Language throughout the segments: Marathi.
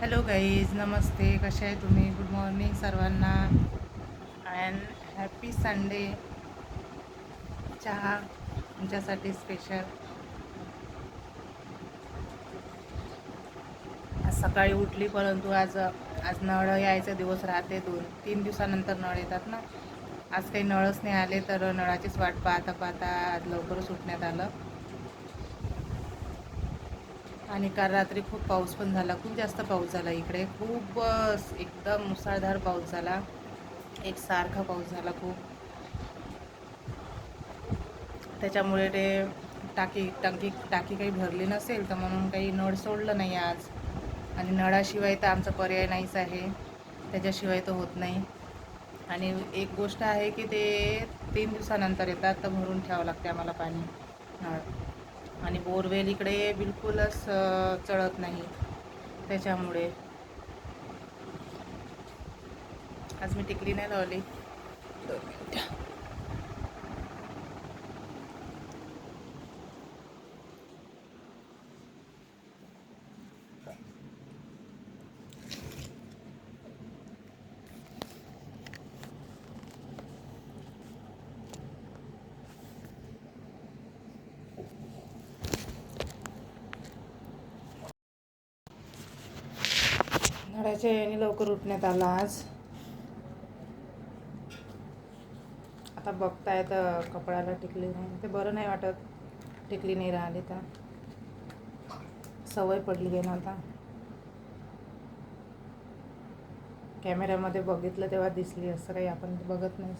हॅलो गाईज नमस्ते कसे आहे तुम्ही गुड मॉर्निंग सर्वांना अँड हॅपी संडे चहा तुमच्यासाठी स्पेशल आज सकाळी उठली परंतु आज आज नळ यायचा दिवस राहते दोन. तीन दिवसानंतर नळ येतात ना. आज काही नळच नाही आले तर नळाचीच वाट पाहता पाहता आज लवकरच उठण्यात आलं. आणि काल रात्री खूप पाऊस पण झाला. खूप जास्त पाऊस झाला इकडे. खूप एकदम मुसळधार पाऊस झाला. एक सारखा पाऊस झाला खूप. त्याच्यामुळे ते टाकी टाकी टाकी काही भरली नसेल तर म्हणून काही नळ सोडलं नाही आज. आणि नळाशिवाय तर आमचा पर्याय नाहीच आहे. त्याच्याशिवाय तर होत नाही. आणि एक गोष्ट आहे की ते तीन दिवसानंतर येतात तर भरून ठेवावं लागते आम्हाला पाणी नळ. आणि बोरवेल इकडे बिलकुलच चढत नाही. त्याच्यामुळे. आज मी टिकली नाही लावली. दोन मिनटं. नळाच्या याने लवकर उठण्यात आला आज. आता बघताय तर कपड्याला टिकली नाही. ते बरं नाही वाटत. टिकली नाही राहिली तर. सवय पडली आहे ना आता. कॅमेऱ्यामध्ये बघितलं तेव्हा दिसली असं काही आपण बघत नाही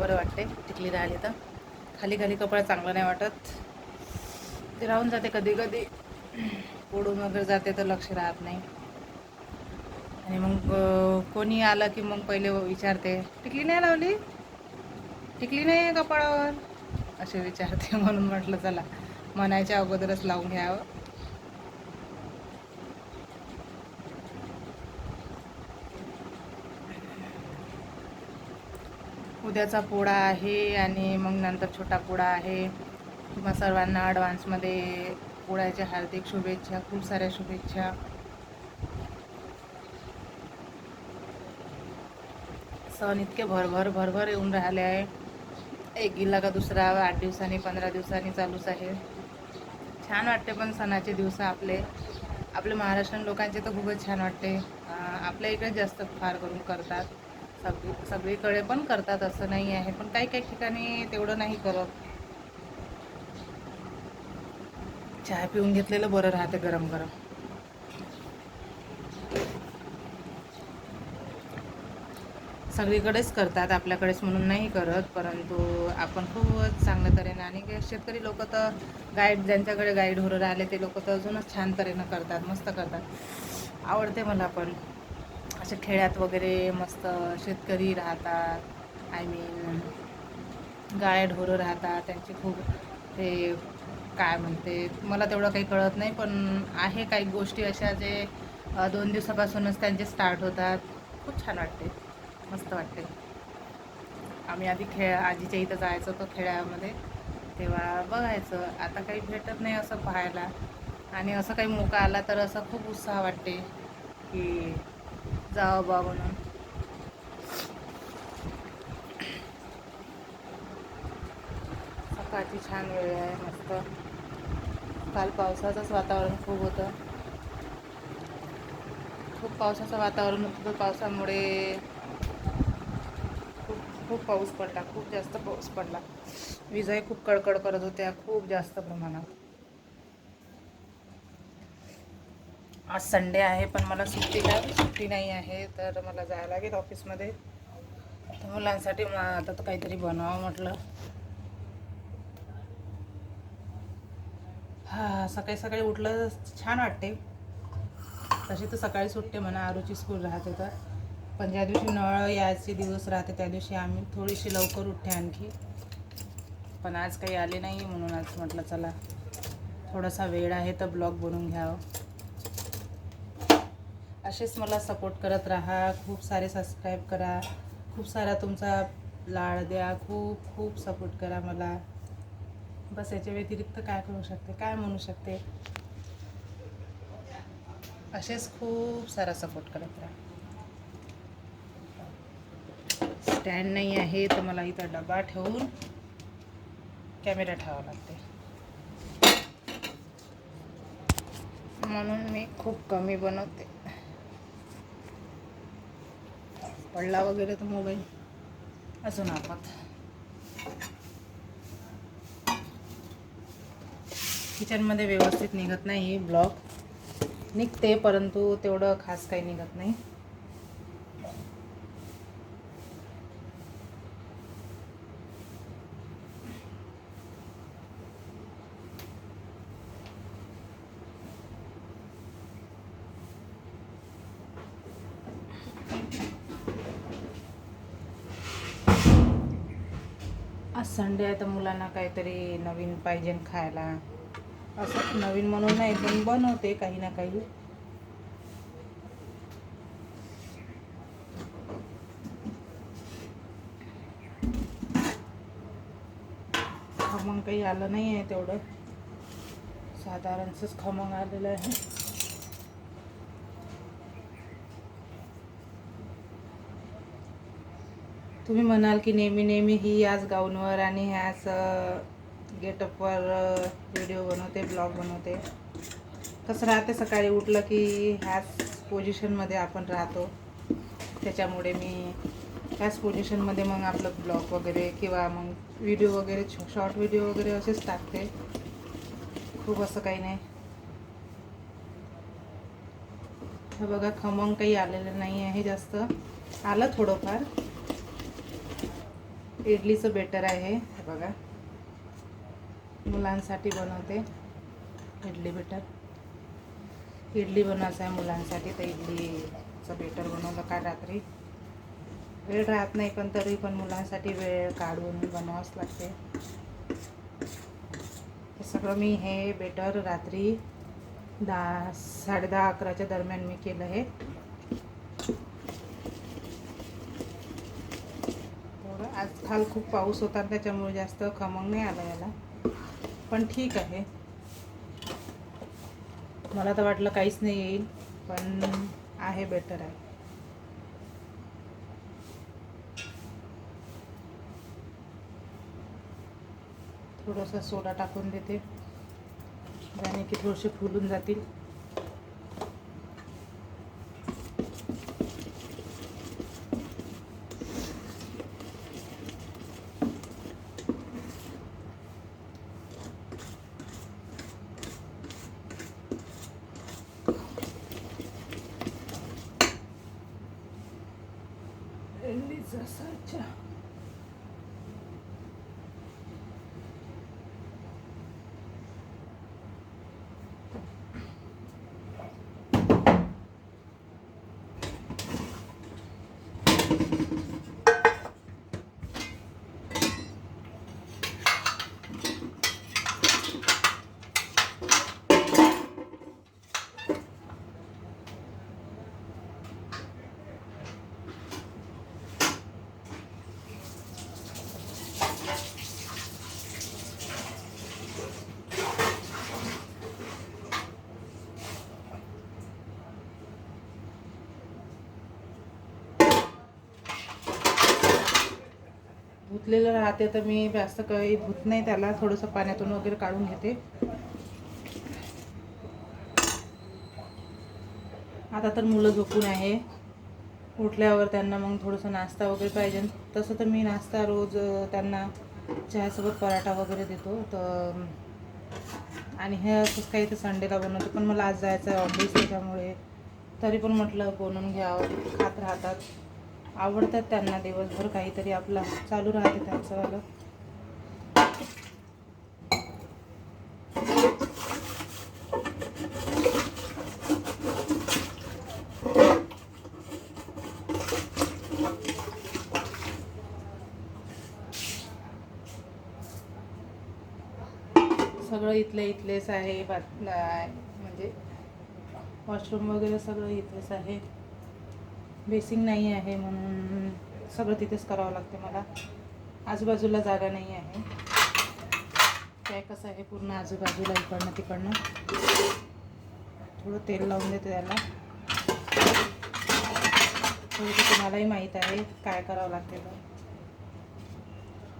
बरं वाटते टिकली राहिली तर. खाली खाली कपडा चांगला नाही वाटत. ते राहून जाते कधी कधी. ओढून वगैरे जाते तर लक्ष राहत नाही. आणि मग कोणी आलं की मग पहिले विचारते टिकली नाही लावली? टिकली नाही आहे कपाळावर? असे विचारते म्हणून म्हटलं चला म्हणायच्या अगोदरच लावून घ्यावं. उद्याचा पोळा आहे आणि मग नंतर छोटा पोळा आहे. तुम्हा सर्वांना ॲडव्हान्समध्ये पोळ्याच्या हार्दिक शुभेच्छा खूप साऱ्या शुभेच्छा. सण इतके भरभर भरभर येऊन राहिले आहे. एक गेला का दुसरा आठ दिवसांनी पंधरा दिवसांनी चालूच आहे. छान वाटते पण सणाचे दिवस आपले. आपले महाराष्ट्रीयन लोकांचे तर खूपच छान वाटते. आपल्या इकडे जास्त फार करून करतात. सगळी सगळीकडे पण करतात असं नाही आहे. पण काही काही ठिकाणी तेवढं नाही करत. चहा पिऊन घेतलेलं बरं राहते गरम गरम. सगळीकडेच करतात आपल्याकडेच म्हणून नाही करत परंतु आपण खूपच चांगल्या तऱ्हेनं आणि शेतकरी लोक तर गाईड ज्यांच्याकडे गाईड होरं राहिले ते लोक तर अजूनच छान तऱ्हेनं करतात मस्त करतात. आवडते मला पण. असे खेड्यात वगैरे मस्त शेतकरी राहतात. आय मीन गाय ढोरं राहतात. त्यांची खूप ते काय म्हणते मला तेवढं काही कळत नाही पण आहे काही गोष्टी अशा जे दोन दिवसापासूनच त्यांचे स्टार्ट होतात. खूप छान वाटते. मस्त वाटते. आम्ही आधी खेळ आजीच्या इथं जायचो तो खेड्यामध्ये तेव्हा बघायचं. आता काही भेटत नाही असं पाहायला. आणि असं काही मोका आला तर असं खूप उत्साह वाटते की जावं बा म्हणून सकाळची छान वेळ आहे मस्त. काल पावसाचंच वातावरण खूप होतं. खूप पावसाचं वातावरण होतं तर पावसामुळे खूप खूप पाऊस पडला खूप जास्त पाऊस पडला. विजाही खूप कडकड करत होत्या खूप जास्त प्रमाणात. आज संडे आहे पण मला सुट्टी काय सुट्टी नाही आहे तर मला जायला लागेल ऑफिसमध्ये. तर मुलांसाठी मग आता तर काहीतरी बनवावं म्हटलं. हा सकाळी सकाळी उठलं छान वाटते. तशी तर सकाळी सुट्टे म्हणा आरूची स्कूल राहते तर. पण ज्या दिवशी नळ यायचे दिवस राहते त्या दिवशी आम्ही थोडीशी लवकर उठते आणखी. पण आज काही आले नाही म्हणून आज म्हटलं चला. थोडासा वेळ आहे तर ब्लॉग बनवून घ्यावं. असेच मला सपोर्ट करत राहा. खूप सारे सबस्क्राईब करा. खूप सारा तुमचा लाड द्या. खूप खूप सपोर्ट करा मला. बस याच्या व्यतिरिक्त काय करू शकते? काय म्हणू शकते? असेच खूप सारा सपोर्ट करत राहा. स्टँड नाही आहे तर मला इथं डबा ठेवून कॅमेरा ठेवावा लागते. म्हणून मी खूप कमी बनवते. पडला वगैरे तर मोबाईल. अजून आपात किचनमध्ये व्यवस्थित निघत नाही ब्लॉग निघते परंतु तेवढं खास काही निघत नाही. आज संडे आहे तर मुलांना काहीतरी नवीन पाहिजे खायला. असं नवीन म्हणून नाही पण बनवते काही ना काही. खमंग काही आलं नाही आहे तेवढं. साधारणच खमंग आलेलं आहे. तुम्ही म्हणाल की नेहमी नेहमी ही याच गाऊनवर आणि ह्याच गेटअपवर व्हिडिओ बनवते ब्लॉग बनवते. कसं राहते सकाळी उठलं की ह्याच पोझिशनमध्ये आपण राहतो. त्याच्यामुळे मी ह्याच पोझिशनमध्ये मग आपलं ब्लॉग वगैरे किंवा मग व्हिडिओ वगैरे शॉर्ट व्हिडिओ वगैरे असेच टाकते. खूप असं काही नाही. हे बघा खमंग काही आलेलं नाही आहे जास्त. आलं थोडंफार. इडलीचं बेटर आहे. हे बघा. मुलांसाठी बनवते इडली बेटर इडली बनवायचं आहे मुलांसाठी तर इडलीचं बेटर बनवलं का रात्री. वेळ राहत नाही पण तरी पण मुलांसाठी वेळ काढून बनवावंच लागते. हे सगळं मी हे बेटर रात्री दहा साडे दहा अकराच्या दरम्यान मी केलं हे. काल खूप पाऊस होता त्याच्यामुळे जास्त खमंग नाही आला याला. पण ठीक आहे. मला तर वाटलं काहीच नाही येईल पण आहे बेटर आहे. थोडंसं सोडा टाकून देते. त्याने की थोडेसे फुलून जातील. Elisa Sacha. धुतलेलं राहते तर मी जास्त काही भूत नाही त्याला थोडंसं पाण्यातून वगैरे काढून घेते. आता तर मुलं झोपून आहे. उठल्यावर त्यांना मग थोडंसं नाश्ता वगैरे पाहिजे. तसं तर मी नाश्ता रोज त्यांना चहासोबत पराठा वगैरे देतो. तर आणि हे असंच काही तर संडेला बनवते. पण मला आज जायचं आहे ऑफिस त्याच्यामुळे. तरी पण म्हटलं बनवून घ्यावं. खात राहतात. आवडतात त्यांना दिवसभर काहीतरी आपला चालू राहते त्यांचंवालं सगळं इथले इथलेच आहे बात म्हणजे वॉशरूम वगैरे सगळं इथलेच आहे. बेसिंग नाही आहे म्हणून सगळं तिथेच करावं लागते मला. आजूबाजूला जागा नाही आहे. काय कसं आहे पूर्ण आजूबाजूला इकडनं तिकडनं? थोडं तेल लावून देते त्याला. थोडं ते तुम्हालाही माहीत आहे काय करावं लागते तर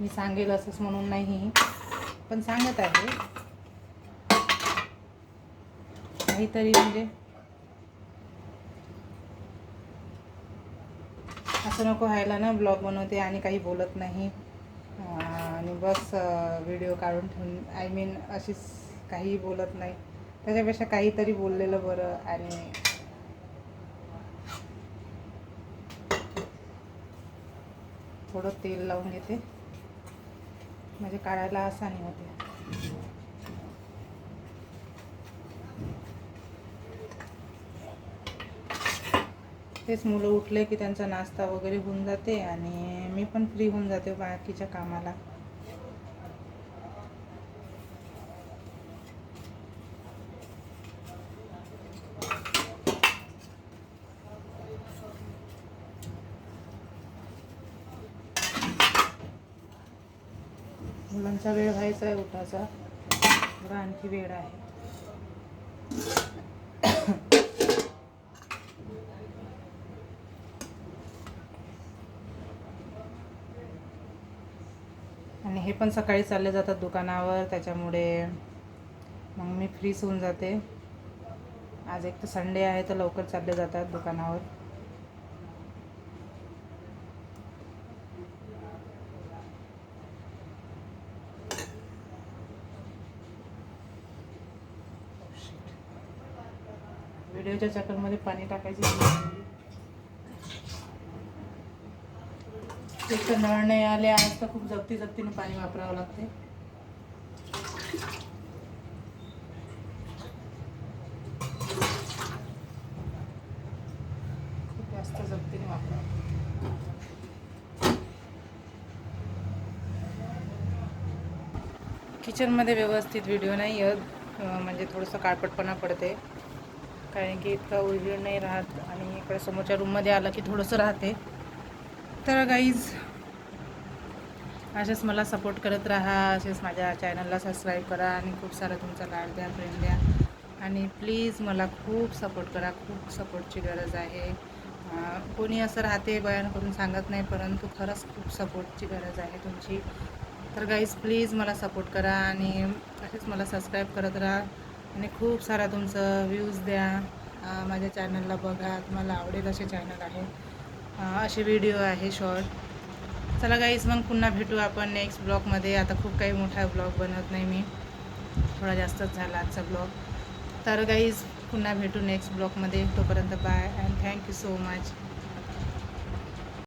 मी सांगेल असंच म्हणून नाही पण सांगत आहे. काहीतरी म्हणजे असं नको व्हायला ना ब्लॉग बनवते आणि काही बोलत नाही. आणि बस व्हिडिओ काढून ठेवून आय मीन अशीच काही बोलत नाही. त्याच्यापेक्षा काहीतरी बोललेलं बरं आणि थोडं तेल लावून घेते. म्हणजे काढायला आसानी होते. तेच मुलं उठले की त्यांचा नाश्ता वगैरे होऊन जाते आणि मी पण फ्री होऊन जाते बाकीच्या कामाला. मुलांचा वेळ व्हायचा आहे उठायचा आणखी वेळ आहे. आणि हे पण सकाळी चालले जातात दुकानावर त्याच्यामुळे मग मी फ्रीच होऊन जाते. आज एक तर संडे आहे तर लवकर चालले जातात दुकानावर. व्हिडिओच्या चक्करमध्ये पाणी टाकायची. एक नळ नाही आले आज तर खूप जप्ती जप्तीने पाणी वापरावं लागते खूप जास्त जप्तीने वापरावं किचनमध्ये व्यवस्थित व्हिडिओ नाही येत म्हणजे थोडंसं काळपटपणा पडते. कारण की इतका उजेड नाही राहत आणि इकडे समोरच्या रूममध्ये आलं की थोडंसं राहते. तर गाईज असेच मला सपोर्ट करत राहा असेच माझ्या चॅनलला सबस्क्राईब करा आणि खूप सारा तुमचा लाड द्या प्रेम द्या. आणि प्लीज मला खूप सपोर्ट करा खूप सपोर्टची गरज आहे. कोणी असं राहते बयान करून सांगत नाही परंतु खरंच खूप सपोर्टची गरज आहे तुमची. तर गाईज प्लीज मला सपोर्ट करा आणि असेच मला सबस्क्राईब करत राहा. आणि खूप सारा तुमचं व्ह्यूज द्या. माझ्या चॅनलला बघा तुम्हाला आवडेल असे चॅनल आहे. असे व्हिडिओ आहे शॉर्ट चला गाईज मग पुन्हा भेटू आपण नेक्स्ट ब्लॉगमध्ये आता खूप काही मोठा ब्लॉग बनवत नाही मी. थोडा जास्तच झाला आजचा ब्लॉग तर गाईज पुन्हा भेटू नेक्स्ट ब्लॉगमध्ये तोपर्यंत bye and thank you so much